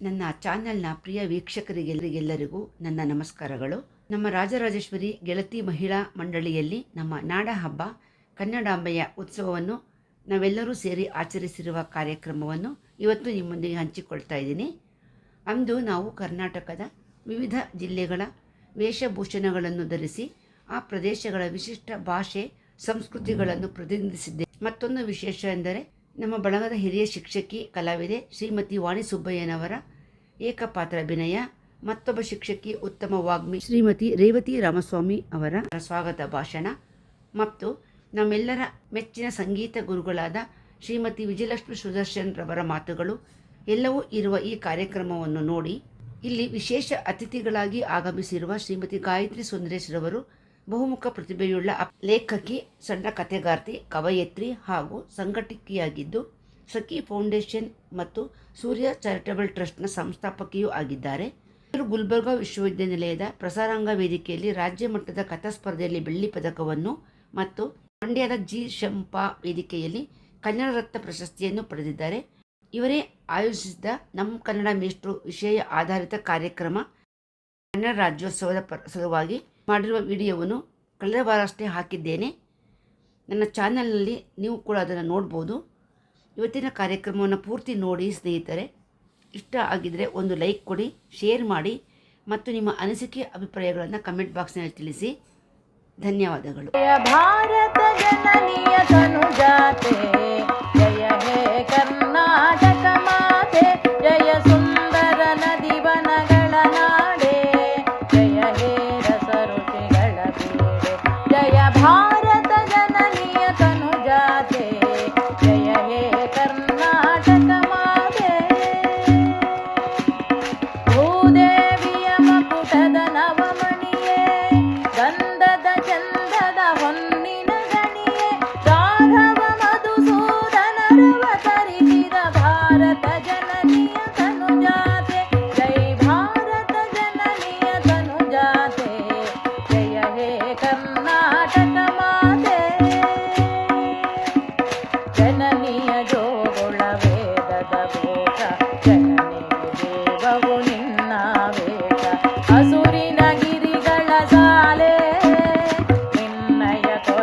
ನನ್ನ ಚಾನೆಲ್ನ ಪ್ರಿಯ ವೀಕ್ಷಕರಿಗೆಲ್ಲರಿಗೆಲ್ಲರಿಗೂ ನನ್ನ ನಮಸ್ಕಾರಗಳು. ನಮ್ಮ ರಾಜರಾಜೇಶ್ವರಿ ಗೆಳತಿ ಮಹಿಳಾ ಮಂಡಳಿಯಲ್ಲಿ ನಮ್ಮ ನಾಡ ಹಬ್ಬ, ಕನ್ನಡಾಂಬೆಯ ಉತ್ಸವವನ್ನು ನಾವೆಲ್ಲರೂ ಸೇರಿ ಆಚರಿಸಿರುವ ಕಾರ್ಯಕ್ರಮವನ್ನು ಇವತ್ತು ನಿಮ್ಮೊಂದಿಗೆ ಹಂಚಿಕೊಳ್ತಾ ಇದ್ದೀನಿ. ಅಂದು ನಾವು ಕರ್ನಾಟಕದ ವಿವಿಧ ಜಿಲ್ಲೆಗಳ ವೇಷಭೂಷಣಗಳನ್ನು ಧರಿಸಿ ಆ ಪ್ರದೇಶಗಳ ವಿಶಿಷ್ಟ ಭಾಷೆ, ಸಂಸ್ಕೃತಿಗಳನ್ನು ಪ್ರತಿನಿಧಿಸಿದ್ದೆ ಮತ್ತೊಂದು ವಿಶೇಷ ಎಂದರೆ ನಮ್ಮ ಬಳಗದ ಹಿರಿಯ ಶಿಕ್ಷಕಿ, ಕಲಾವಿದೆ ಶ್ರೀಮತಿ ವಾಣಿ ಸುಬ್ಬಯ್ಯನವರ ಏಕಪಾತ್ರ ಅಭಿನಯ. ಮತ್ತೊಬ್ಬ ಶಿಕ್ಷಕಿ ಉತ್ತಮ ವಾಗ್ಮಿ ಶ್ರೀಮತಿ ರೇವತಿ ರಾಮಸ್ವಾಮಿ ಅವರ ಸ್ವಾಗತ ಭಾಷಣ. ಮತ್ತು ನಮ್ಮೆಲ್ಲರ ಮೆಚ್ಚಿನ ಸಂಗೀತ ಗುರುಗಳಾದ ಶ್ರೀಮತಿ ವಿಜಯಲಕ್ಷ್ಮಿ ಸುದರ್ಶನ್ ರವರ ಮಾತುಗಳು ಎಲ್ಲವೂ ಇರುವ ಈ ಕಾರ್ಯಕ್ರಮವನ್ನು ನೋಡಿ ಇಲ್ಲಿ ವಿಶೇಷ ಅತಿಥಿಗಳಾಗಿ ಆಗಮಿಸಿರುವ ಶ್ರೀಮತಿ ಗಾಯತ್ರಿ ಸುಂದರೇಶ್ ರವರು ಬಹುಮುಖ ಪ್ರತಿಭೆಯುಳ್ಳ ಲೇಖಕಿ, ಸಣ್ಣ ಕಥೆಗಾರ್ತಿ, ಕವಯತ್ರಿ ಹಾಗೂ ಸಂಘಟಕಿಯಾಗಿದ್ದು, ಸಖಿ ಫೌಂಡೇಶನ್ ಮತ್ತು ಸೂರ್ಯ ಚಾರಿಟಬಲ್ ಟ್ರಸ್ಟ್ನ ಸಂಸ್ಥಾಪಕಿಯೂ ಆಗಿದ್ದಾರೆ. ಇವರು ಗುಲ್ಬರ್ಗಾ ವಿಶ್ವವಿದ್ಯಾನಿಲಯದ ಪ್ರಸಾರಾಂಗ ವೇದಿಕೆಯಲ್ಲಿ ರಾಜ್ಯ ಮಟ್ಟದ ಕಥಾ ಸ್ಪರ್ಧೆಯಲ್ಲಿ ಬೆಳ್ಳಿ ಪದಕವನ್ನು ಮತ್ತು ಮಂಡ್ಯದ ಜಿ ಶಂಪಾ ವೇದಿಕೆಯಲ್ಲಿ ಕನ್ನಡ ರತ್ನ ಪ್ರಶಸ್ತಿಯನ್ನು ಪಡೆದಿದ್ದಾರೆ. ಇವರೇ ಆಯೋಜಿಸಿದ್ದ ನಮ್ಮ ಕನ್ನಡ ಮೇಷ್ಟ್ರು ವಿಷಯ ಆಧಾರಿತ ಕಾರ್ಯಕ್ರಮ ಕನ್ನಡ ರಾಜ್ಯೋತ್ಸವದ ಸಲುವಾಗಿ ಮಾಡಿರುವ ವಿಡಿಯೋವನ್ನು ಕಳೆದ ವಾರಷ್ಟೇ ಹಾಕಿದ್ದೇನೆ. ನನ್ನ ಚಾನಲ್ನಲ್ಲಿ ನೀವು ಕೂಡ ಅದನ್ನು ನೋಡ್ಬೋದು. ಇವತ್ತಿನ ಕಾರ್ಯಕ್ರಮವನ್ನು ಪೂರ್ತಿ ನೋಡಿ ಸ್ನೇಹಿತರೆ, ಇಷ್ಟ ಆಗಿದರೆ ಒಂದು ಲೈಕ್ ಕೊಡಿ, ಶೇರ್ ಮಾಡಿ ಮತ್ತು ನಿಮ್ಮ ಅನಿಸಿಕೆ ಅಭಿಪ್ರಾಯಗಳನ್ನು ಕಮೆಂಟ್ ಬಾಕ್ಸ್ನಲ್ಲಿ ತಿಳಿಸಿ. ಧನ್ಯವಾದಗಳು. ಭಾರತ ಜನನಿಯ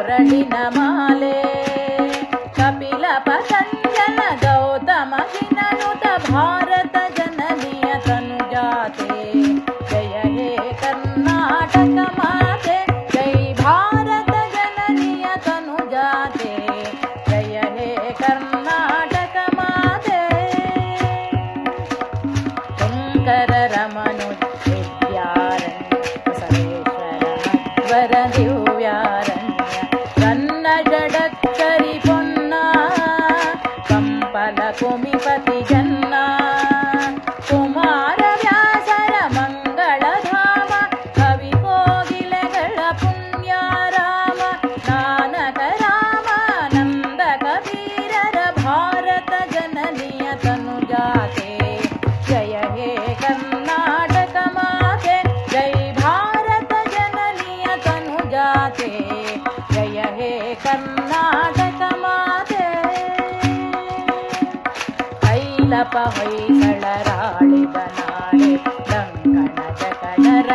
పొరడిన మాలే ಕೈಲಪ ಹೊಯ್ಸಳರಾಳಿದ ನಾಳೆ ಲಂಕಣ ಜಕಣರ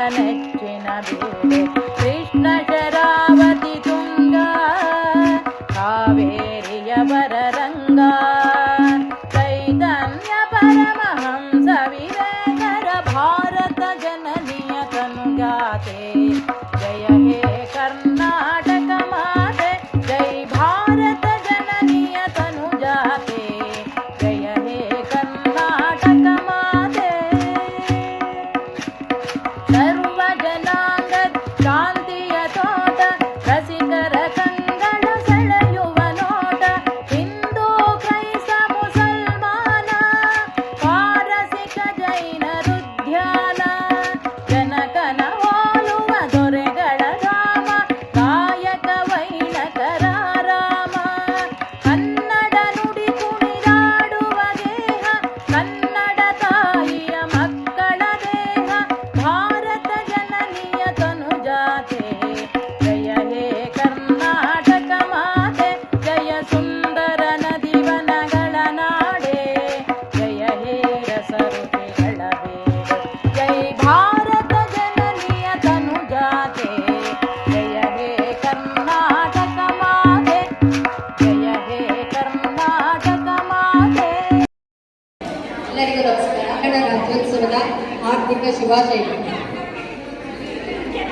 ರಾಜ್ಯೋತ್ಸವದ ಆರ್ಥಿಕ ಶುಭಾಶಯಗಳು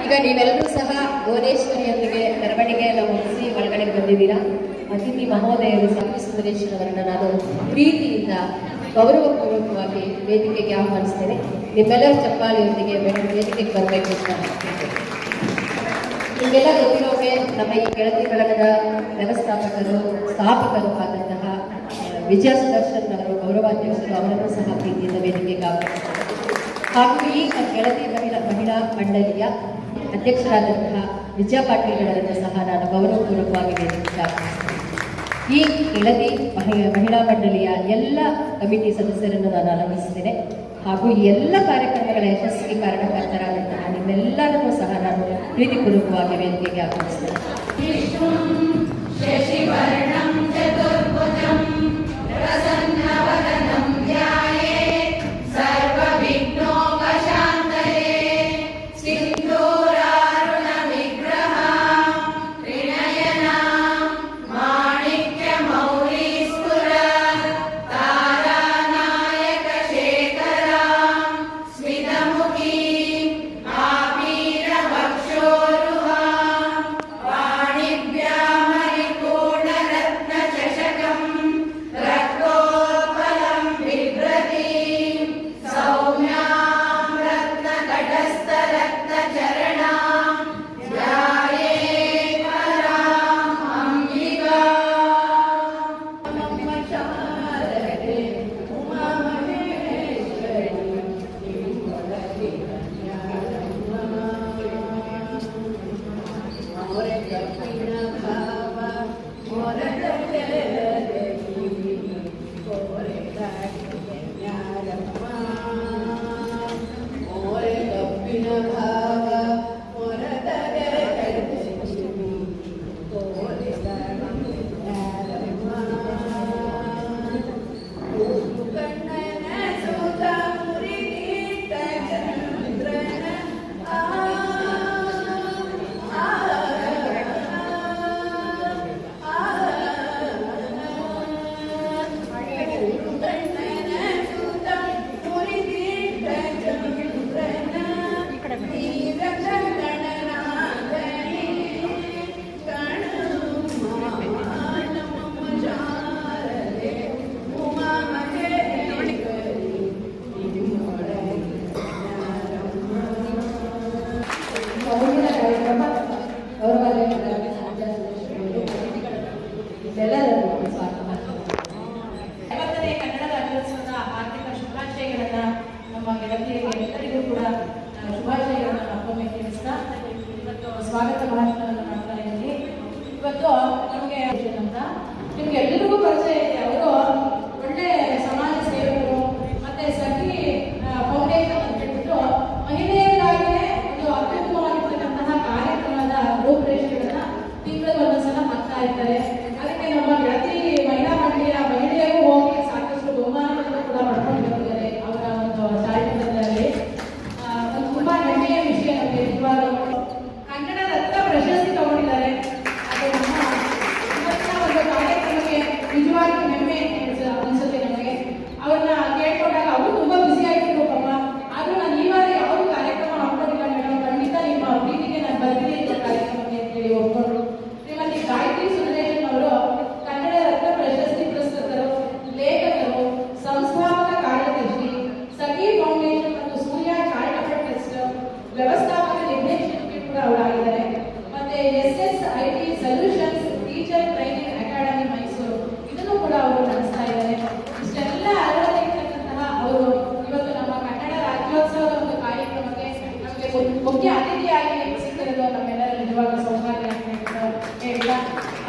ಈಗ ನೀವೆಲ್ಲರೂ ಸಹ ಭುವನೇಶ್ವರಿಯೊಂದಿಗೆ ಮೆರವಣಿಗೆ ಎಲ್ಲ ಮುಗಿಸಿ ಒಳಗಡೆ ಬಂದಿದ್ದೀರಾ? ಅತಿಥಿ ಮಹೋದಯರು ಸಾಕಿ ಸುಂದರೇಶ್ವರವರನ್ನ ನಾನು ಪ್ರೀತಿಯಿಂದ ಗೌರವಪೂರ್ವಕವಾಗಿ ವೇದಿಕೆಗೆ ಆಹ್ವಾನಿಸ್ತೇನೆ. ನಿಮ್ಮೆಲ್ಲರ ಚಪ್ಪಾಳಿಯೊಂದಿಗೆ ವೇದಿಕೆಗೆ ಬರಬೇಕು ಅಂತ. ಹೇಳ್ತೇನೆ. ನಿಮಗೆಲ್ಲ ಗೊತ್ತಿರೋಗೆ ನಮ್ಮ ಈ ಕೆಳತಿ ಬಳಗದ ವ್ಯವಸ್ಥಾಪಕರು, ಸ್ಥಾಪಕರು ಆದಂತಹ ವಿಜಯ ಸುದರ್ಶನ್ ಅವರು, ಗೌರವಾಧ್ಯಕ್ಷರು ಅವರನ್ನು ಸಹ ಪ್ರೀತಿಯಿಂದ ವೇದಿಕೆಗೆ ಹಾಗೂ ಈ ಗೆಳತಿ ಮಹಿಳಾ ಮಹಿಳಾ ಮಂಡಳಿಯ ಅಧ್ಯಕ್ಷರಾದಂತಹ ವಿಜಯ ಪಾಟೀಲ್ಗಳನ್ನು ಸಹ ನಾನು ಗೌರವಪೂರ್ವಕವಾಗಿ ವೇದಿಕೆ ಆಹ್ವಾನಿಸ್ತೇನೆ ಈ ಗೆಳತಿ ಮಹಿ- ಮಹಿಳಾ ಮಂಡಳಿಯ ಎಲ್ಲ ಕಮಿಟಿ ಸದಸ್ಯರನ್ನು ನಾನು ಆರಂಭಿಸಿದ್ದೇನೆ ಹಾಗೂ ಎಲ್ಲ ಕಾರ್ಯಕ್ರಮಗಳ ಯಶಸ್ವಿ ಕಾರಣಕರ್ತರಾದಂತಹ ನಿಮ್ಮೆಲ್ಲರನ್ನೂ ಸಹ ನಾನು ಪ್ರೀತಿಪೂರ್ವಕವಾಗಿ ವೇದಿಕೆಗೆ ಆಹ್ವಾನಿಸ್ತೇನೆ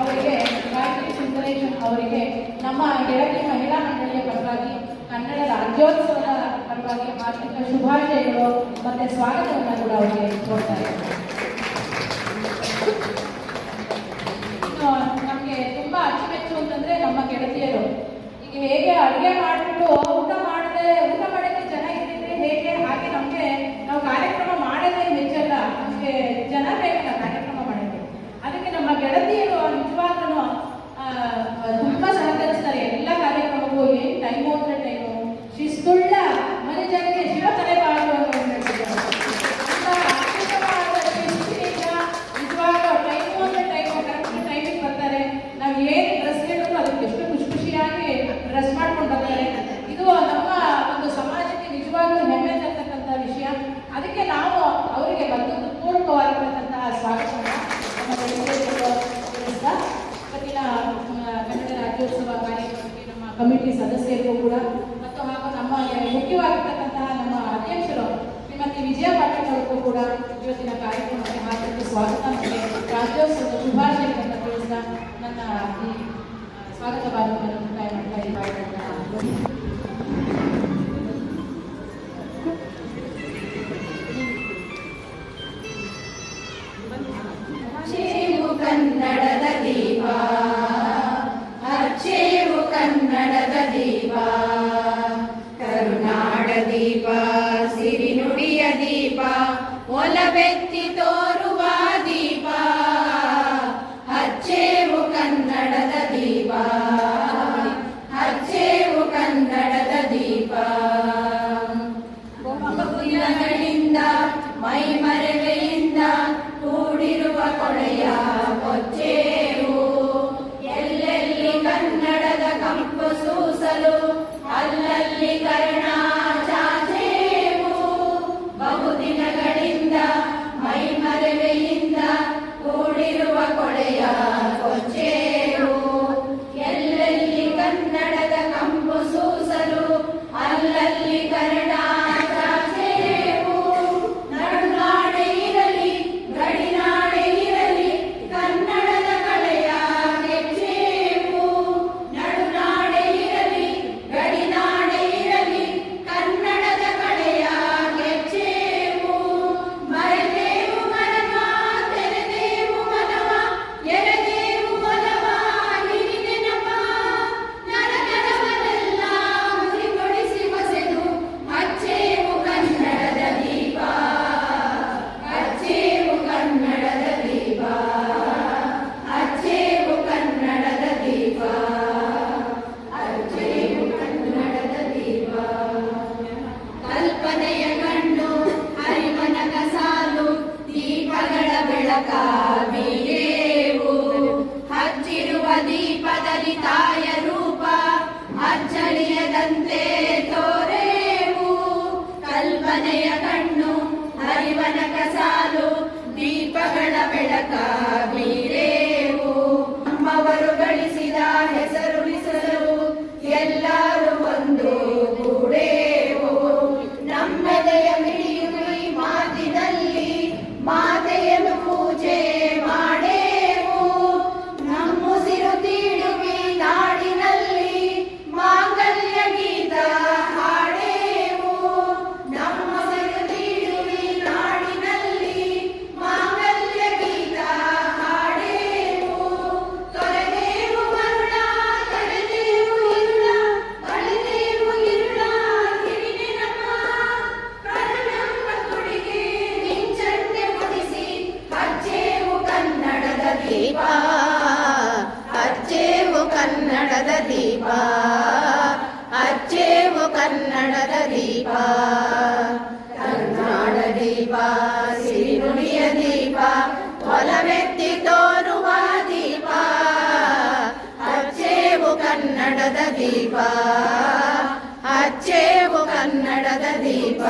ಅವರಿಗೆ ಗಾಯತ್ರಿ ಸುಂದರೇಶನ್ ಅವರಿಗೆ ನಮ್ಮ ಗೆಳತಿ ಮಹಿಳಾ ಮಂಡಳಿಯ ಪರವಾಗಿ, ಕನ್ನಡ ರಾಜ್ಯೋತ್ಸವದ ಪರವಾಗಿ ಆರ್ಥಿಕ ಶುಭಾಶಯಗಳು ಮತ್ತೆ ಸ್ವಾಗತವನ್ನು ಕೂಡ ಅವರಿಗೆ ಕೊಡ್ತಾರೆ ನಮಗೆ ತುಂಬಾ ಅಚ್ಚುಮೆಚ್ಚು ಅಂತಂದ್ರೆ ನಮ್ಮ ಗೆಳತಿಯರು. ಈಗ ಹೇಗೆ ಅಡುಗೆ ಮಾಡಿಬಿಟ್ಟು ಊಟ ಮಾಡದೆ, ಊಟ ಮಾಡೋಕ್ಕೆ ಜನ ಇದ್ರೆ ಹೇಗೆ ಹಾಗೆ ನಮಗೆ ನಾವು ಕಾರ್ಯಕ್ರಮ ಮಾಡೋದೇ ಮೆಚ್ಚಲ್ಲ, ನಮಗೆ ಜನ ಬೇಕಲ್ಲ ಕಾರ್ಯಕ್ರಮ ಮಾಡೋಕ್ಕೆ ಅದಕ್ಕೆ ನಮ್ಮ ಗೆಳತಿಯರು ತುಂಬಾ ಸಹಕರಿಸ್ತಾರೆ ಕಮಿಟಿ ಸದಸ್ಯರಿಗೂ ಕೂಡ ಮತ್ತು ಹಾಗೂ ನಮ್ಮ ಮುಖ್ಯವಾಗಿರ್ತಕ್ಕಂತಹ ನಮ್ಮ ಅಧ್ಯಕ್ಷರು ಶ್ರೀಮತಿ ವಿಜಯ ಪಾಟೀಲ್ ಅವ್ರಿಗೂ ಕೂಡ ಇವತ್ತಿನ ಕಾರ್ಯಕ್ರಮಕ್ಕೆ ಹಾಕಲು ಸ್ವಾಗತ ಮತ್ತು ರಾಜ್ಯೋತ್ಸವದ ಶುಭಾಶಯಗಳನ್ನು ತಿಳಿಸಿದ ನನ್ನ ಈ ಸ್ವಾಗತ ಭಾಗವನ್ನು ಮುಕ್ತಾಯ ಮಾಡ್ತಾ ಇದ್ದಾರೆ a receber. ದೀಪ ಅಚ್ಚೇವು ಕನ್ನಡದ ದೀಪ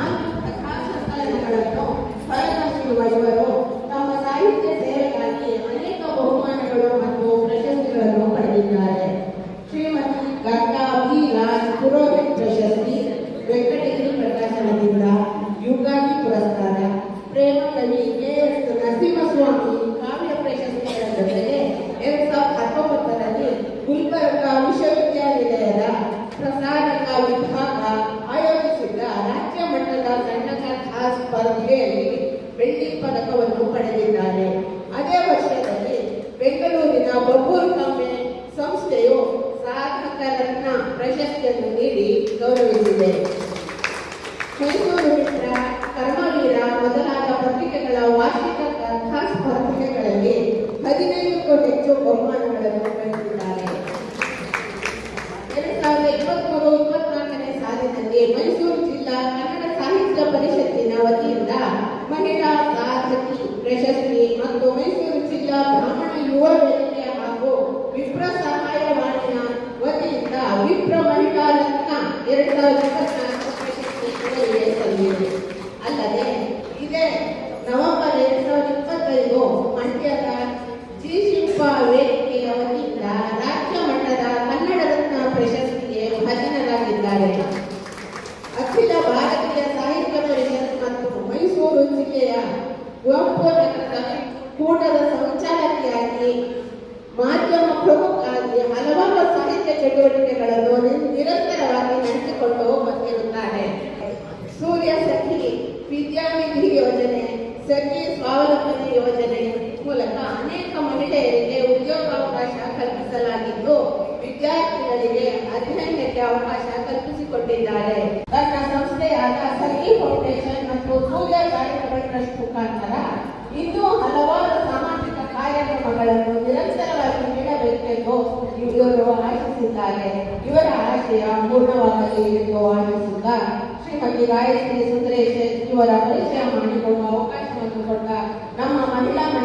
ஆனால்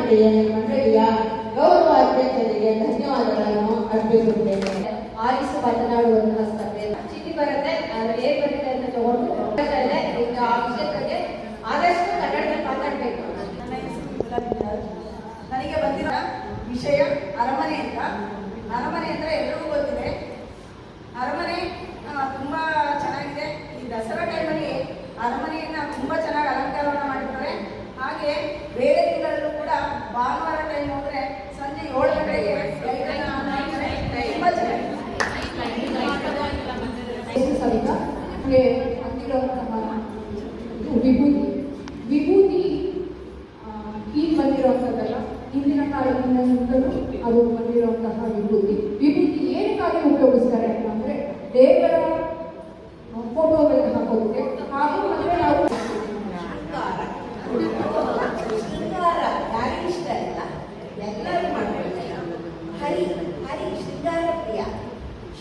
ಕಮಿಟಿಯ ಮಂಡಳಿಯ ಗೌರವ ಅಧ್ಯಕ್ಷರಿಗೆ ಧನ್ಯವಾದಗಳನ್ನು ಅರ್ಪಿಸುತ್ತೇನೆ. ಆಯುಷ್ ಮಾತನಾಡುವಂತಹ ಸ್ಪರ್ಧೆ ಚೀಟಿ ಬರುತ್ತೆ, ಆದ್ರೆ ಏನ್ ಬರುತ್ತೆ ಅಂತ ತಗೊಂಡು ಈಗ ಅವಶ್ಯಕತೆಗೆ ಆದಷ್ಟು ಕನ್ನಡದಲ್ಲಿ ಮಾತಾಡ್ಬೇಕು. ನನ್ನ ಹೆಸರು ನನಗೆ ಬಂದಿರೋ ವಿಷಯ ಅರಮನೆಯಿಂದ ಅರಮನೆ ಅಂದ್ರೆ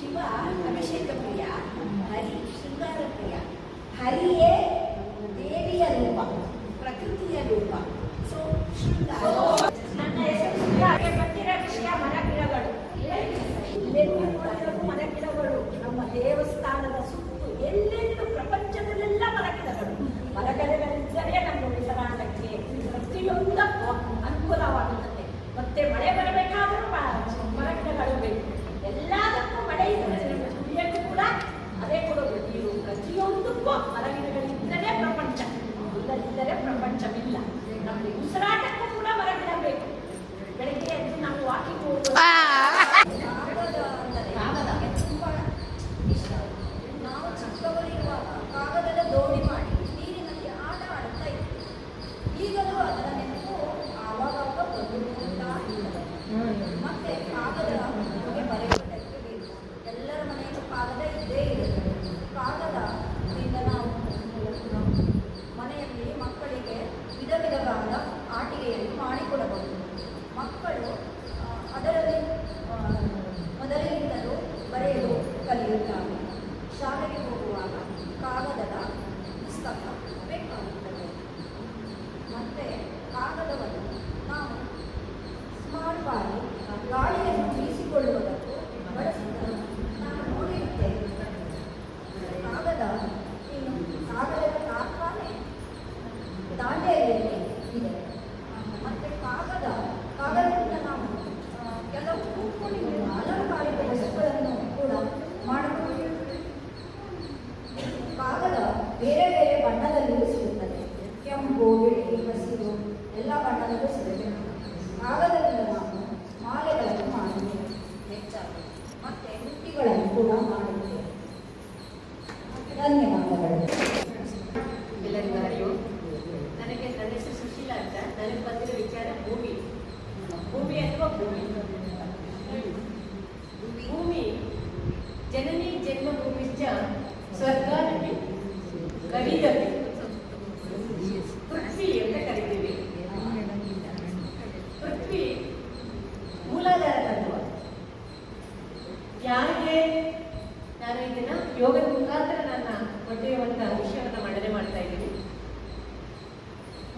ಶಿವ ಅಭಿಷೇಕ ಪ್ರಿಯ, ಹರಿ ಶೃಂಗಾರ ಪ್ರಿಯ. ಹರಿಯೇ ದೇವಿಯ ರೂಪ, ಪ್ರಕೃತಿಯ ರೂಪ. ಸೊ, ಶೃಂಗಾರ. ನನ್ನ ವಿಷಯ ಗೊತ್ತಿರೋ ಗಿಡಗಳು ಮನಗಿಡಗಳು. ಎಲ್ಲೆಲ್ಲೂ ನೋಡಿದ್ರು ಮನಗಿಡಗಳು. ನಮ್ಮ ದೇವಸ್ಥಾನದ ಸುತ್ತು ಎಲ್ಲೆಲ್ಲೂ ಪ್ರಪಂಚದಲ್ಲೆಲ್ಲ ಮರಗಿಡಗಳು ಮರಗಳೆಲ್ಲ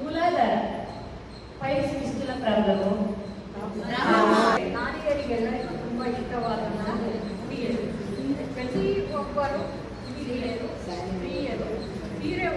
ಮೂಲಾಧಾರ ಪಯಸ್ಮಿಸ್ತುಲ ಪ್ರಾಬ್ಲಮ್ ನಾರಿಯರಿಗೆಲ್ಲ ತುಂಬ ಇಷ್ಟವಾದ ಪ್ರತಿ ಒಬ್ಬರು ಹಿರಿಯರು ಸ್ತ್ರೀಯರು ಸೀರೆ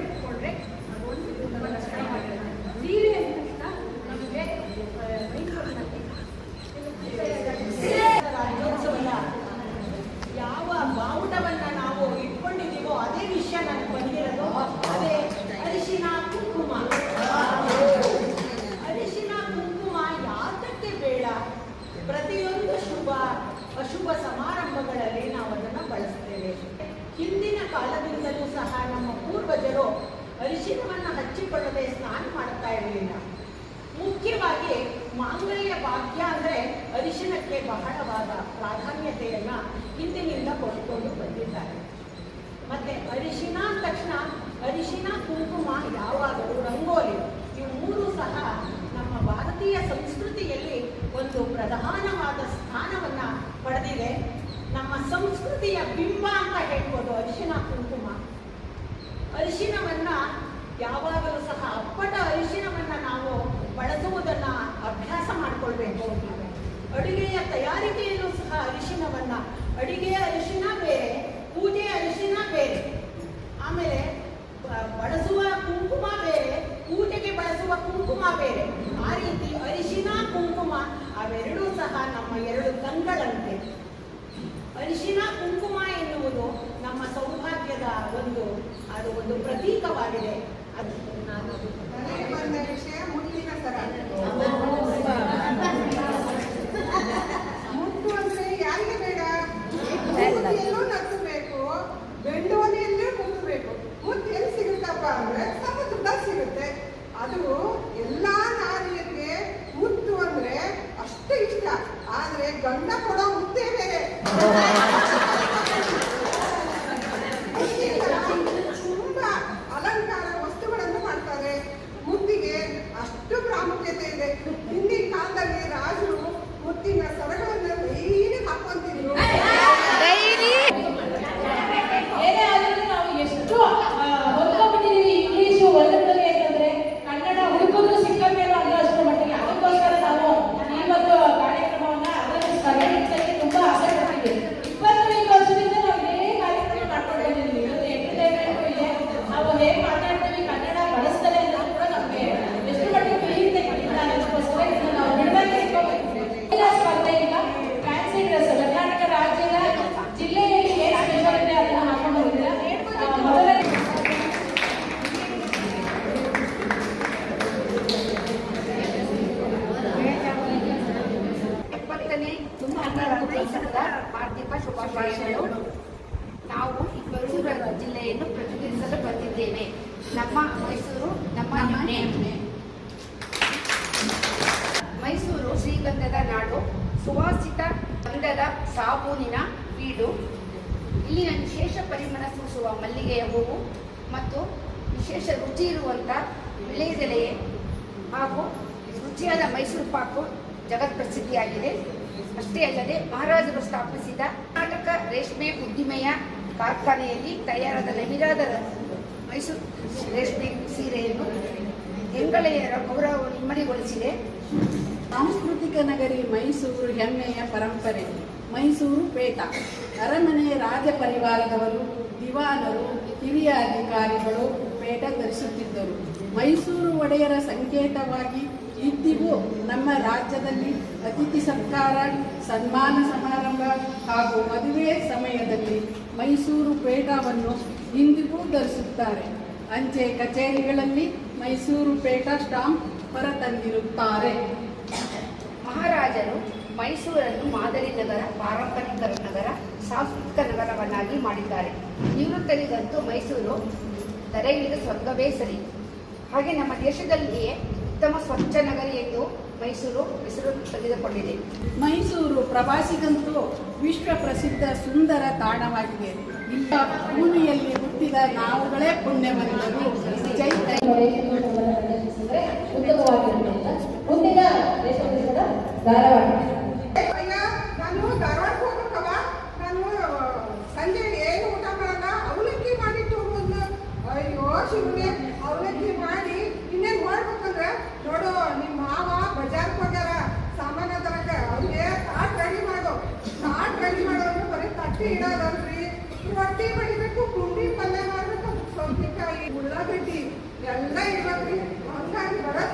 ಹಾಗೂ ರುಚಿಯಾದ ಮೈಸೂರು ಪಾಕು ಜಗತ್ ಪ್ರಸಿದ್ಧಿಯಾಗಿದೆ. ಅಷ್ಟೇ ಅಲ್ಲದೆ ಮಹಾರಾಜರು ಸ್ಥಾಪಿಸಿದ ಕರ್ನಾಟಕ ರೇಷ್ಮೆ ಉದ್ದಿಮೆಯ ಕಾರ್ಖಾನೆಯಲ್ಲಿ ತಯಾರಾದ ನವಿರಾದ ಮೈಸೂರು ರೇಷ್ಮೆ ಸೀರೆಯನ್ನು ಹೆಂಗಳೆಯರ ಗೌರವ ಇಮ್ಮಡಿಗೊಳಿಸಿದೆ ಸಾಂಸ್ಕೃತಿಕ ನಗರಿ ಮೈಸೂರು ಹೆಮ್ಮೆಯ ಪರಂಪರೆ, ಮೈಸೂರು ಪೇಟ. ಅರಮನೆ ರಾಜ ಪರಿವಾರದವರು, ದಿವಾನರು, ಹಿರಿಯ ಅಧಿಕಾರಿಗಳು ಪೇಟ ಧರಿಸುತ್ತಿದ್ದರು. ಮೈಸೂರು ಒಡೆಯರ ಸಂಕೇತವಾಗಿ ಇಂದಿಗೂ ನಮ್ಮ ರಾಜ್ಯದಲ್ಲಿ ಅತಿಥಿ ಸತ್ಕಾರ ಸನ್ಮಾನ ಸಮಾರಂಭ ಹಾಗೂ ಮದುವೆ ಸಮಯದಲ್ಲಿ ಮೈಸೂರು ಪೇಟವನ್ನು ಇಂದಿಗೂ ಧರಿಸುತ್ತಾರೆ. ಅಂಚೆ ಕಚೇರಿಗಳಲ್ಲಿ ಮೈಸೂರು ಪೇಟ ಸ್ಟಾಂಪ್ ಹೊರತಂದಿರುತ್ತಾರೆ. ಮಹಾರಾಜರು ಮೈಸೂರನ್ನು ಮಾದರಿ ನಗರ, ಪಾರಂಪರಿಕ ನಗರ, ಸಾಂಸ್ಕೃತಿಕ ನಗರವನ್ನಾಗಿ ಮಾಡಿದ್ದಾರೆ. ನಿವೃತ್ತರಿಗಂತೂ ಮೈಸೂರು ತರೆಗಿದ ಸ್ವರ್ಗವೇ ಸರಿ. ಹಾಗೆ ನಮ್ಮ ದೇಶದಲ್ಲಿಯೇ ಉತ್ತಮ ಸ್ವಚ್ಛ ನಗರಿ ಎಂದು ಮೈಸೂರು ಹೆಸರು ತೆಗೆದುಕೊಂಡಿದೆ. ಮೈಸೂರು ಪ್ರವಾಸಿಗಂತೂ ವಿಶ್ವ ಪ್ರಸಿದ್ಧ ಸುಂದರ ತಾಣವಾಗಿದೆ. ಇಲ್ಲ ಭೂಮಿಯಲ್ಲಿ ಹುಟ್ಟಿದ ನಾವುಗಳೇ ಪುಣ್ಯ ಉತ್ತಮವಾಗಿರುವುದಿಲ್ಲ ಮುಂದಿನ ಧಾರವಾಡ ಗಟ್ಟಿ ಬಡಿಬೇಕು ಪುಂಡಿ ಪಲ್ಯ ಮಾಡಬೇಕು. ಸೌತೆಕಾಯಿ ಉಳ್ಳಾಗಡ್ಡಿ ಎಲ್ಲ ಇರ್ಬೇಕ್ರಿ ಹಂಗಾಗಿ ಬರತ್ತೆ.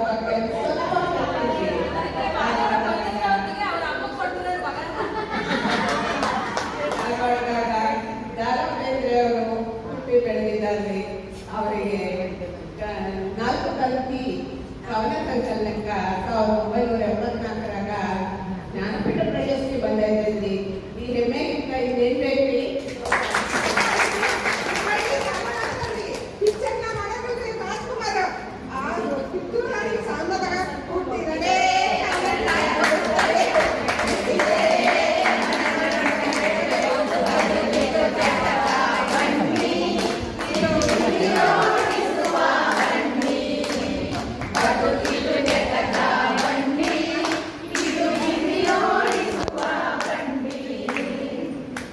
Thank you.